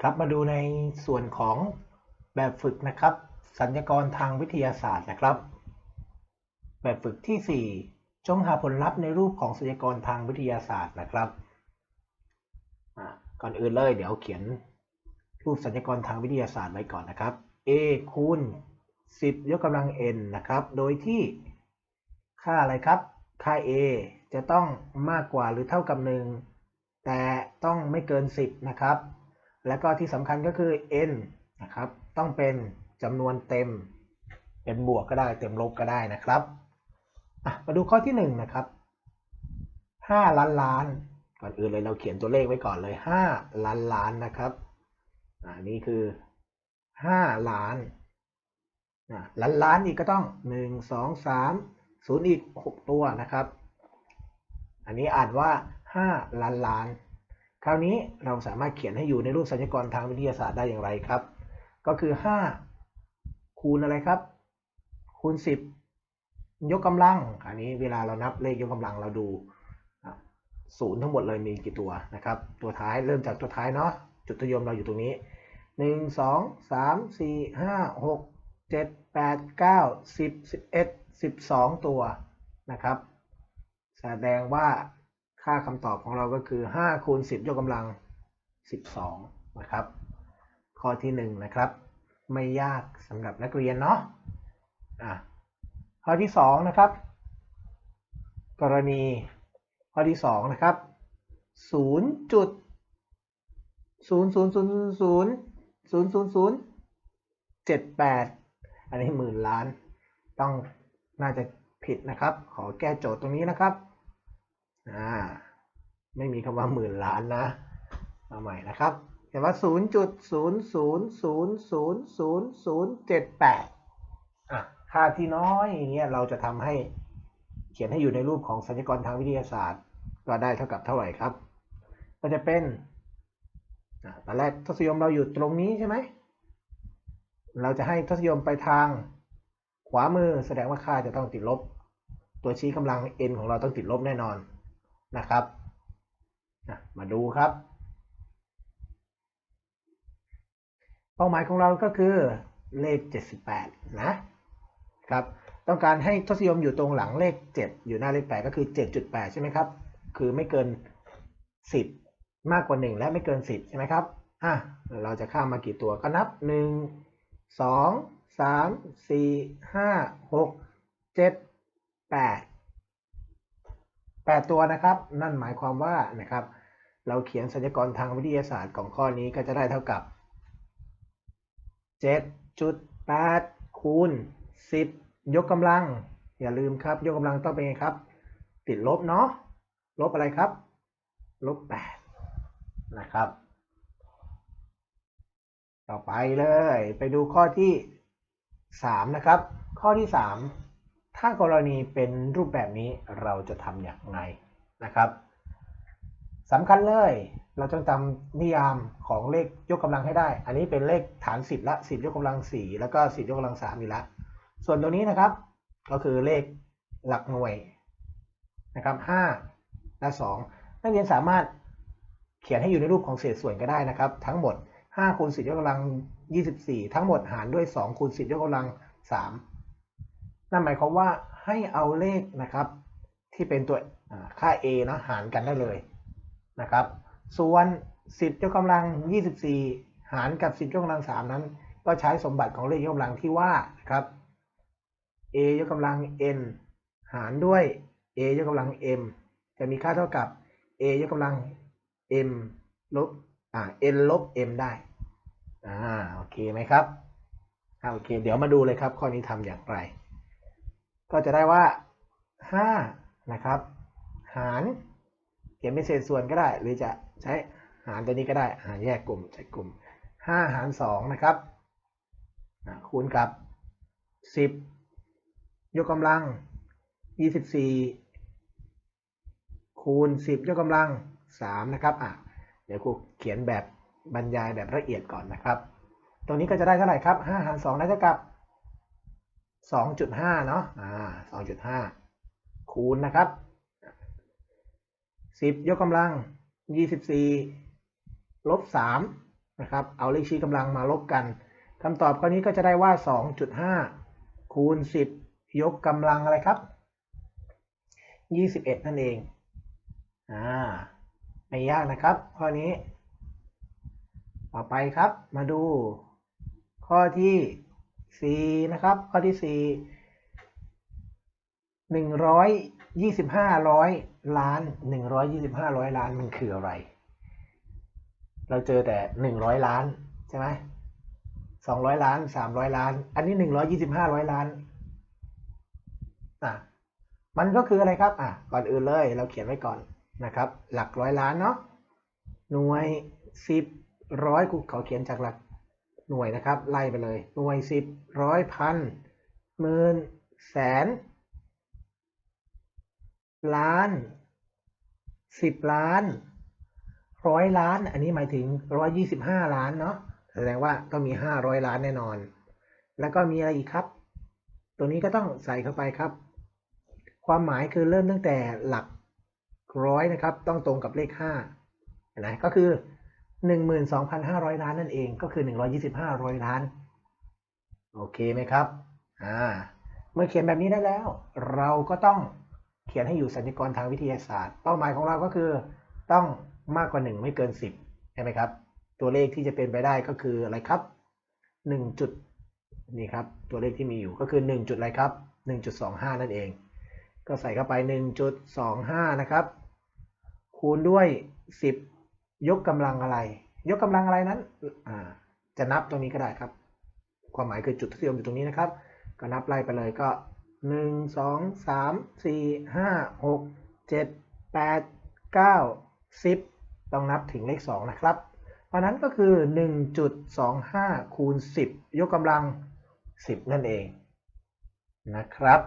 ครับมาดูในส่วนของแบบฝึกนะครับ สัญญกรทางวิทยาศาสตร์นะครับ แบบฝึกที่ 4 จงหาผลลัพธ์ในรูปของสัญญกรทางวิทยาศาสตร์นะครับก่อนอื่นเลยเดี๋ยวเขียนรูปสัญญกรทางวิทยาศาสตร์ไว้ก่อนนะครับ a คูณ 10 ยกกำลัง n นะครับ โดยที่ค่าอะไรครับ ค่า a จะต้องมากกว่าหรือเท่ากับ 1 แต่ต้องไม่เกิน 10 นะครับ แล้วก็ที่สำคัญก็คือ n นะครับ ต้องเป็นจำนวนเต็ม เป็นบวกก็ได้ เต็มลบก็ได้นะครับ มาดูข้อที่1นะครับ5ล้านล้าน ก่อนอื่นเลยเราเขียนตัวเลขไว้ก่อนเลย 5 ล้านล้านนะครับอ่านี่คือ 5 ล้านล้านล้านอีกก็ต้อง 1 2 3 0 อีก 6 ตัวนะครับ อันนี้อ่านว่า 5 ล้านล้าน คราวนี้เราสามารถเขียนให้อยู่ในรูปสัญญกรทางวิทยาศาสตร์ได้อย่างไรครับ ก็คือ 5 คูณอะไรครับ คูณ 10 ยกกำลัง อันนี้เวลาเรานับเลขยกกำลังเราดูศูนย์ทั้งหมดเลยมีกี่ตัวนะครับ ตัวท้ายเริ่มจากตัวท้ายเนาะจุดทยมเราอยู่ตรงนี้ 1 2 3 4 5 6 7 8 9 10 11 12 ตัวนะครับ แสดงว่า ค่าคำตอบของเราก็คือ5คูณ10 ยกกำลัง 12 นะครับ ข้อที่ 1 นะครับ ไม่ยากสำหรับนักเรียนเนาะอะข้อที่ 2 นะครับ กรณีข้อที่ 2 นะครับ0จุด0 0 0 0 0 0 0 0 7 8 อันนี้หมื่นล้าน ต้องน่าจะผิดนะครับ ขอแก้โจทย์ตรงนี้นะครับ อ่าไม่มีคำว่าหมื่นล้านนะเอาใหม่นะครับแต่ว่า 0 0 0 0 0 0 0 7 8อะค่าที่น้อยอย่างเงี้ยเราจะทำให้เขียนให้อยู่ในรูปของสัญญกรทางวิทยาศาสตร์ ก็ได้เท่ากับเท่าไหร่ครับ ก็จะเป็นอะตอนแรกทศนิยมเราอยู่ตรงนี้ใช่ไหม เราจะให้ทศนิยมไปทางขวามือแสดงว่าค่าจะต้องติดลบ ตัวชี้กำลัง n ของเราต้องติดลบแน่นอน นะครับมาดูครับ เป้าหมายของเราก็คือเลข 78 นะครับ ต้องการให้ทศนิยมอยู่ตรงหลังเลข 7 อยู่หน้าเลข 8 ก็คือ 7.8 ใช่ไหมครับ คือไม่เกิน 10 มากกว่า 1 และไม่เกิน 10 ใช่ไหมครับอะเราจะข้ามมากี่ตัวก็นับ 1 2 3 4 5 6 7 8 8 ตัวนะครับ นั่นหมายความว่านะครับ เราเขียนสัญญกรทางวิทยาศาสตร์ของข้อนี้ก็จะได้เท่ากับ 7.8คูณ10 ยกกำลัง อย่าลืมครับ ยกกำลังต้องเป็นไงครับ ติดลบเนาะลบอะไรครับ ลบ 8 นะครับ ต่อไปเลย ไปดูข้อที่ 3 นะครับ ข้อที่ 3 ถ้ากรณีเป็นรูปแบบนี้เราจะทำอย่างไรนะครับสำคัญเลย เราจงจำนิยามของเลขยกกำลังให้ได้ อันนี้เป็นเลขฐาน 10 ละ 10 ยกกำลัง 4 แล้วก็ 10 ยกกำลัง3มีละ ส่วนตัวนี้นะครับ ก็คือเลขหลักหน่วยนะครับ5และ 2 นักเรียนสามารถเขียนให้อยู่ในรูปของเศษส่วนก็ได้นะครับ ทั้งหมด5คูณ10 ยกกำลัง 24 ทั้งหมดหารด้วย2คูณ10 ยกกำลัง 3 นั่นหมายความว่าให้เอาเลขนะครับ ที่เป็นตัวค่า a นะหารกันได้เลยนะครับ ส่วน 10ยกกำลัง 24 หารกับ 10ยกกำลัง 3 นั้น ก็ใช้สมบัติของเลขยกกำลังที่ว่านะครับ a ยกกำลัง n หารด้วย a ยกกำลัง m จะมีค่าเท่ากับ a ยกกำลัง m ลบอ่า n ลบ m ได้อ่าโอเคไหมครับอ่าโอเค เดี๋ยวมาดูเลยครับ ข้อนี้ทำอย่างไร ก็จะได้ว่า5นะครับ หารเขียนเป็นเศษส่วนก็ได้ หรือจะใช้หารตัวนี้ก็ได้ หารแยกกลุ่มใช้กลุ่ม 5 หาร 2 นะครับคูณกับ 10 ยกกำลัง 24 คูณ 10 ยกกำลัง 3 นะครับอะเดี๋ยวครูเขียนแบบบรรยายแบบละเอียดก่อนนะครับ ตรงนี้ก็จะได้เท่าไหร่ครับ 5 หาร 2 ได้เท่ากับ 2.5 เนาะอ่า2.5 คูณนะครับ 10 ยกกำลัง 24 ลบ 3 นะครับ เอาเลขชี้กำลังมาลบกันคำตอบข้อนี้ก็จะได้ว่า 2.5 คูณ 10 ยกกำลังอะไรครับ 21 นั่นเอง อ่า ไม่ยากนะครับ ข้อนี้ ต่อไปครับ มาดูข้อที่ 4นะครับข้อที่ 4 125ร้อยล้าน 125ร้อยล้านมันคืออะไร เราเจอแต่ 100 ล้านใช่ไหม200 ล้าน 300 ล้าน อันนี้ 125ร้อยล้านอะมันก็คืออะไรครับอะก่อนอื่นเลยเราเขียนไว้ก่อนนะครับ หลักร้อยล้านเนาะหน่วยสิบร้อยกูเขาเขียนจากหลัก หน่วยนะครับ ไล่ไปเลย หน่วยสิบร้อยพันหมื่นแสน ล้านสิบล้านร้อยล้าน อันนี้หมายถึงร้อยยี่สิบห้าล้านเนาะแสดงว่าต้องมีห้าร้อยล้านแน่นอน แล้วก็มีอะไรอีกครับ ตัวนี้ก็ต้องใส่เข้าไปครับ ความหมายคือเริ่มตั้งแต่หลักร้อยนะครับ ต้องตรงกับเลขห้าเห็นะก็คือ หนึ่งหมื่นสองพันห้าร้อยล้านนั่นเองก็คือหนึ่งร้อยี่สิบห้าร้อยล้าน โอเคไหมครับอ่าเมื่อเขียนแบบนี้ได้แล้ว เราก็ต้องเขียนให้อยู่สัญญกรทางวิทยาศาสตร์ เป้าหมายของเราก็คือต้องมากกว่า 1 ไม่เกิน 10 ใช่ไหมครับ ตัวเลขที่จะเป็นไปได้ก็คืออะไรครับ 1 จุดนี่ครับ ตัวเลขที่มีอยู่ก็คือ 1 จุดอะไรครับ 1.25 นั่นเอง ก็ใส่เข้าไป 1.25 นะครับ คูณด้วย 10 ยกกำลังอะไร ยกกำลังอะไรนั้นจะนับตรงนี้ก็ได้ครับ ความหมายคือจุดที่อยู่ตรงนี้นะครับ ก็นับไล่ไปเลยก็ 1 2 3 4 5 6 7 8 9 10 ต้องนับถึงเลข 2 นะครับ เพราะนั้นก็คือ 1.25 คูณ 10 ยกกำลัง 10 นั่นเองนะครับ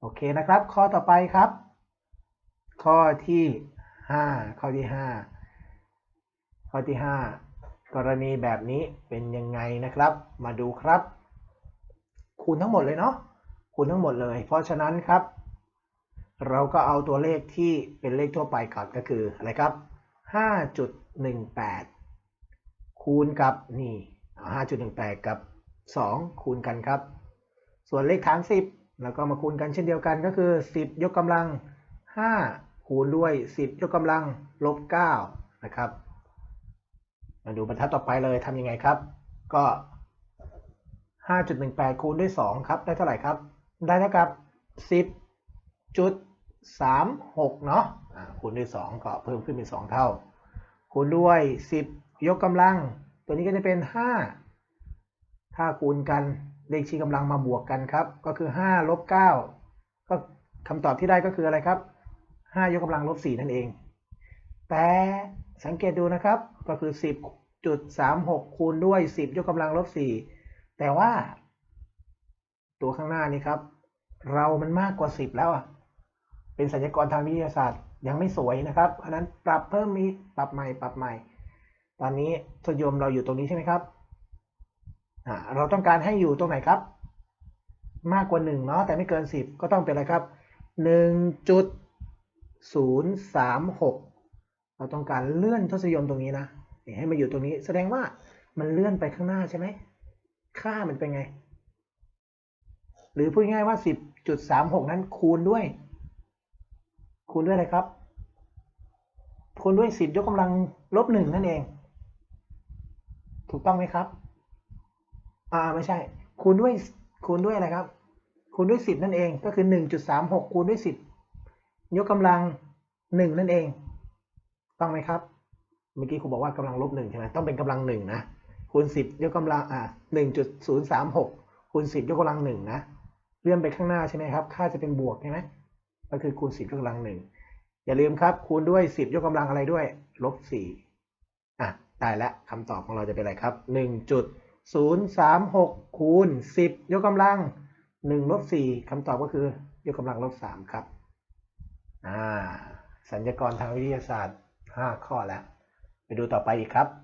โอเคนะครับ ข้อต่อไปครับ ข้อที่ 5 ข้อที่ 5 ข้อที่ 5 กรณีแบบนี้เป็นยังไงนะครับ มาดูครับ คูณทั้งหมดเลยเนาะคูณทั้งหมดเลย เพราะฉะนั้นครับ เราก็เอาตัวเลขที่เป็นเลขทั่วไปก่อนก็คืออะไรครับ 5.18 คูณกับนี่5.18 กับ 2 คูณกันครับ ส่วนเลขฐาน 10 แล้วก็มาคูณกันเช่นเดียวกันก็คือ 10 ยกกำลัง 5 คูณด้วย 10 ยกกำลังลบ9นะครับ มาดูบรรทัดต่อไปเลยทำยังไงครับ ก็ 5.18 คูณด้วย 2 ครับ ได้เท่าไหร่ครับ ได้เท่ากับ 10จุด36 เนาะะคูณด้วย 2 ก็เพิ่มขึ้นเป็น 2 เท่า คูณด้วย 10 ยกกำลัง ตัวนี้ก็จะเป็น 5 ถ้าคูณกันเลขชี้กำลังมาบวกกันครับ ก็คือ 5 ลบ 9 ก็คำตอบที่ได้ก็คืออะไรครับ 5 ยกกำลังลบ 4 นั่นเอง แต่สังเกตดูนะครับ ก็คือ 10.36 คูณด้วย 10 ยกกำลังลบ 4 แต่ว่า ตัวข้างหน้านี้ครับ เรามันมากกว่า 10 แล้วอะเป็นสัญญากรทางวิทยาศาสตร์ยังไม่สวยนะครับเพราะนั้นปรับเพิ่มมีปรับใหม่ปรับใหม่ ตอนนี้ทศยมเราอยู่ตรงนี้ใช่ไหมครับเราต้องการให้อยู่ตรงไหนครับ มากกว่า1เนาะแต่ไม่เกิน 10 ก็ต้องเป็นอะไรครับ 1.036 เราต้องการเลื่อนทศยมตรงนี้นะให้มาอยู่ตรงนี้ แสดงว่ามันเลื่อนไปข้างหน้าใช่ไหม ค่ามันเป็นไง หรือพูดง่ายว่า 10.36 นั้นคูณด้วย คูณด้วยอะไรครับ คูณด้วย 10 ยกกำลังลบ1นั่นเอง ถูกต้องไหมครับ อ่าไม่ใช่ คูณด้วย คูณด้วยอะไรครับ คูณด้วย 10 นั่นเอง ก็คือ 1.36 คูณด้วย 10 ยกกำลัง 1 นั่นเอง ต้องไหมครับ เมื่อกี้ครูบอกว่ากำลังลบ1ใช่ไหมต้องเป็นกำลัง1นะคูณ10ยกกำลังอ่า1.036คูณ10ยกกำลัง1นะเลื่อนไปข้างหน้าใช่ไหมครับ ค่าจะเป็นบวกใช่ไหมก็คือคูณ10ยกกำลัง1อย่าลืมครับ คูณด้วย10ยกกำลังอะไรด้วยลบ4อะได้แล้วคำตอบของเราจะเป็นอะไรครับ1.036คูณ10ยกกำลัง1ลบ4คำตอบก็คือยกกำลังลบ3ครับ อ่า สัญญากรทางวิทยาศาสตร์ 5 ข้อแล้ว ไปดูต่อไปอีกครับ